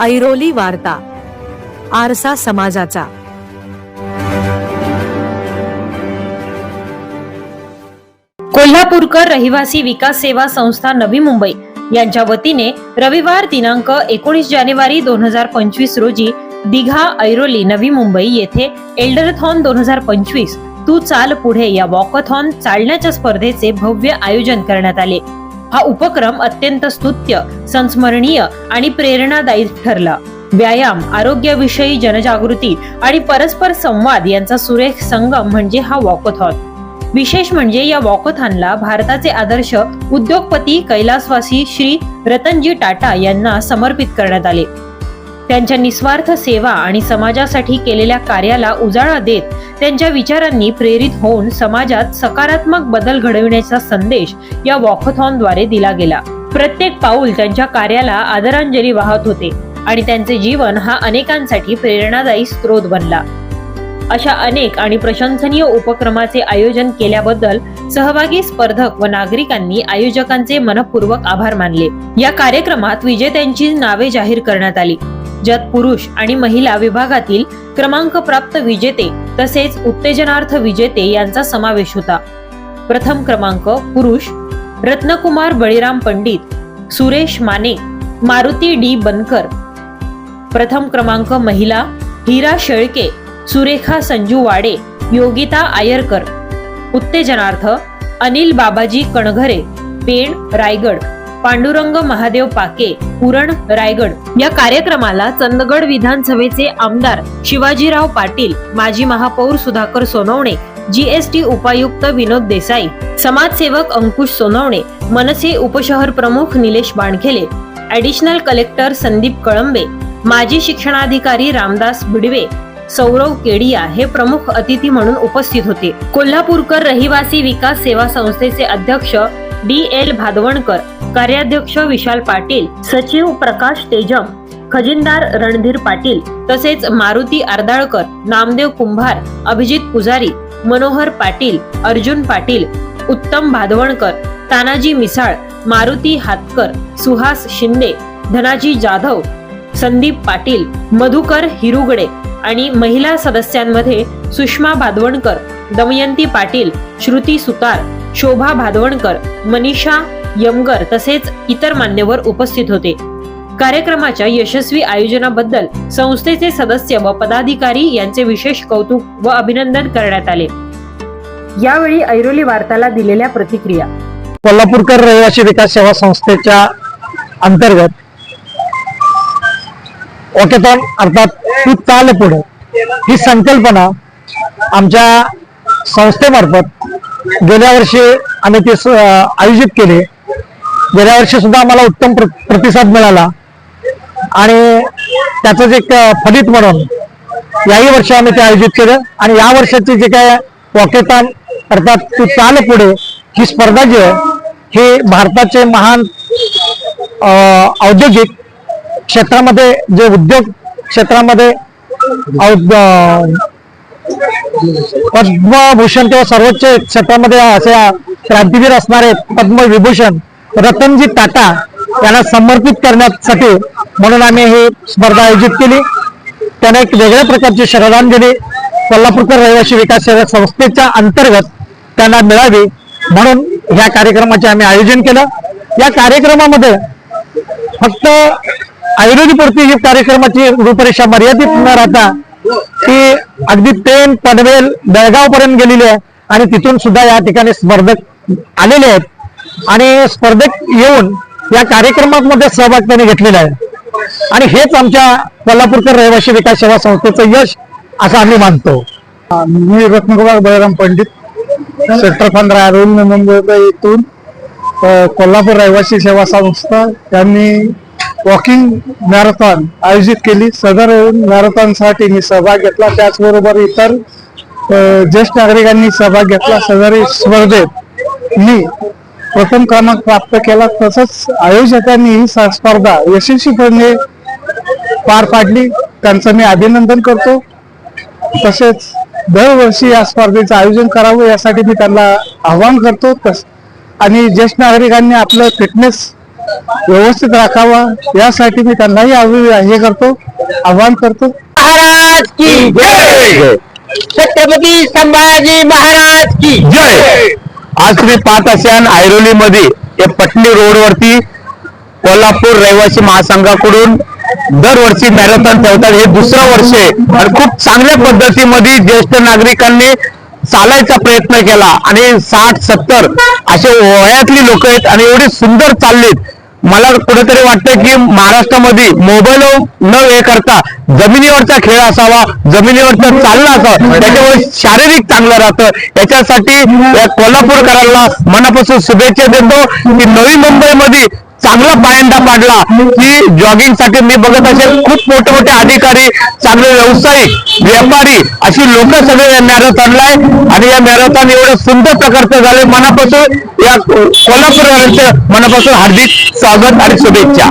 ऐरोली वार्ता आरसा समाजाचा. कोल्हापूरकर रहिवासी विकास सेवा संस्था नवी मुंबई यांच्या वतीने रविवार दिनांक एकोणीस जानेवारी दोन हजार पंचवीस रोजी दिघा ऐरोली नवी मुंबई येथे एल्डरथॉन दोन हजार पंचवीस तू चाल पुढे या वॉकथॉन चालण्याच्या स्पर्धेचे भव्य आयोजन करण्यात आले. हा उपक्रम अत्यंत स्तुत्य संस्मरणीय आणि प्रेरणादायी ठरला. व्यायाम आरोग्याविषयी जनजागृती आणि परस्पर संवाद यांचा सुरेख संगम म्हणजे हा वॉकथॉन. विशेष म्हणजे या वॉकथॉनला भारताचे आदर्श उद्योगपती कैलासवासी श्री रतनजी टाटा यांना समर्पित करण्यात आले. त्यांच्या निस्वार्थ सेवा आणि समाजासाठी केलेल्या कार्याला उजाळा देत त्यांच्या विचारांनी प्रेरित होऊन समाजात सकारात्मक बदल घडविण्याचा संदेश या वॉकथॉनद्वारे दिला गेला. प्रत्येक पाऊल त्यांच्या कार्याला आदरांजली वाहत होते आणि त्यांचे जीवन हा अनेकांसाठी प्रेरणादायी स्रोत बनला. अशा अनेक आणि प्रशंसनीय उपक्रमाचे आयोजन केल्याबद्दल सहभागी स्पर्धक व नागरिकांनी आयोजकांचे मनपूर्वक आभार मानले. या कार्यक्रमात विजेत्यांची नावे जाहीर करण्यात आली. ज्यात पुरुष आणि महिला विभागातील क्रमांक प्राप्त विजेते तसेच उत्तेजनार्थ विजेते यांचा समावेश होता. प्रथम क्रमांक पुरुष रत्नकुमार बळीराम पंडित सुरेश माने मारुती डी बनकर. प्रथम क्रमांक महिला हिरा शेळके सुरेखा संजू वाडे योगिता आयरकर. उत्तेजनार्थ अनिल बाबाजी कणघरे पेण रायगड. पांडुरंग महादेव पाके पुरण रायगड या कार्यक्रमाला चंदगड विधानसभेचे आमदार शिवाजीराव पाटील माजी महापौर सुधाकर सोनवणे जीएसटी उपायुक्त विनोद देसाई समाजसेवक अंकुश सोनवणे मनसे उपशहर प्रमुख निलेश बाणखेले ॲडिशनल कलेक्टर संदीप कळंबे माजी शिक्षणाधिकारी रामदास बिडवे सौरव केडिया हे प्रमुख अतिथी म्हणून उपस्थित होते. कोल्हापूरकर रहिवासी विकास सेवा संस्थेचे अध्यक्ष डी एल भादवणकर कार्याध्यक्ष विशाल पाटील सचिव प्रकाश तेजम खजिनदार रणधीर पाटील तसेच मारुती आरदाळकर नामदेव कुंभार अभिजित पुजारी मनोहर पाटील अर्जुन पाटील उत्तम भादवणकर तानाजी मिसाळ मारुती हातकर सुहास शिंदे धनाजी जाधव संदीप पाटील मधुकर हिरुगडे आणि महिला सदस्यांमध्ये सुषमा भादवणकर दमयंती पाटील श्रुती सुतार शोभा भादवणकर मनीषा यमगर तसेच इतर मान्यवर उपस्थित होते. कार्यक्रमाच्या यशस्वी आयोजनाबद्दल संस्थेचे सदस्य व पदाधिकारी यांचे विशेष कौतुक व अभिनंदन करण्यात आले. यावेळी ऐरोली वार्ताला दिलेल्या प्रतिक्रिया. कोल्हापूरकर रहिवासी विकास सेवा संस्थेच्या अंतर्गत ओकेथॉन अर्थात तू चाल पुढे ही संकल्पना आमच्या संस्थेमार्फत गेल्या वर्षी आम्ही ते स- आयोजित केले. गेल्या वर्षी सुद्धा आम्हाला उत्तम प्र- प्रतिसाद मिळाला. आणि त्याचं एक फलित म्हणून याही वर्षी आम्ही ते आयोजित केलं. आणि या वर्षाचे जे काय वॉकेतान अर्थात ती चाल पुढे ही स्पर्धा जी आहे भारताचे महान औद्योगिक क्षेत्रामध्ये जे उद्योग क्षेत्रामध्ये पद्मभूषण किंवा सर्वोच्च क्षेत्रामध्ये असे क्रांतीवीर असणारे पद्मविभूषण रतनजी टाटा यांना समर्पित करण्यासाठी म्हणून आम्ही ही स्पर्धा आयोजित केली. त्यांना एक वेगळ्या प्रकारची श्रद्धांजली कोल्हापूरकर रहिवासी विकास सेवा संस्थेच्या अंतर्गत त्यांना मिळावी म्हणून ह्या कार्यक्रमाचे आम्ही आयोजन केलं. या कार्यक्रमामध्ये फक्त आयुर्वेदपुरती ही कार्यक्रमाची रूपरेषा मर्यादित न राहता ती अगदी पेन पनवेल बेळगाव पर्यंत गेलेली आहे. आणि तिथून सुद्धा या ठिकाणी स्पर्धक आलेले आहेत. आणि स्पर्धक येऊन या कार्यक्रमामध्ये सहभाग त्यांनी घेतलेला आहे आणि हेच आमच्या कोल्हापूरकर रहिवासी विकास सेवा संस्थेचं यश असं आम्ही मानतो. मी रत्नकुमार बळराम पंडित सेक्टर पंधरा अरुण मुंबई येथून कोल्हापूर रहिवासी सेवा संस्था यांनी वॉकिंग मॅरेथॉन आयोजित केली. सदर मॅरेथॉनसाठी मी सहभाग घेतला. त्याचबरोबर इतर ज्येष्ठ नागरिकांनी सहभाग घेतला. सदर स्पर्धेत मी प्रथम क्रमांक प्राप्त केला. तसंच आयोजकांनी ही स- स्पर्धा यशस्वीपणे पार पाडली. त्यांचं मी अभिनंदन करतो. तसेच दरवर्षी या स्पर्धेचं आयोजन करावं यासाठी मी त्यांना आवाहन करतो. तस आणि ज्येष्ठ नागरिकांनी आपलं फिटनेस व्यवस्थित राखावा. यासाठी मी त्यांनाही हे करतो आव्हान करतो. महाराज की जय! छत्रपती संभाजी महाराज की जय! आज तुम्ही पाहत असाल ऐरोली मध्ये या पटणी रोडवरती कोल्हापूर रहिवासी महासंघाकडून दरवर्षी मॅरेथॉन ठेवतात. हे दुसरं वर्ष आहे. आणि खूप चांगल्या पद्धतीमध्ये ज्येष्ठ नागरिकांनी चालायचा प्रयत्न केला. आणि साठ सत्तर असे वयातली लोक आहेत आणि एवढी सुंदर चाललीत. मला कुठेतरी वाटतं की महाराष्ट्रामध्ये मोबाईल न हे करता जमिनीवरचा खेळ असावा जमिनीवरचं चालणं असावं त्याच्यामुळे शारीरिक चांगलं राहतं. याच्यासाठी या कोल्हापूरकरांना मनापासून शुभेच्छा देतो की नवी मुंबईमध्ये चांगला पायंडा पाडला की जॉगिंगसाठी मी बघत असेल खूप मोठे मोठे अधिकारी चांगले व्यावसायिक व्यापारी अशी लोक सगळे या मॅरेथॉनला आहे. आणि या मॅरेथॉन एवढं सुंदर प्रकारचं झाले. मनापासून या कोल्हापूरकरांचं मनापासून हार्दिक स्वागत आणि शुभेच्छा.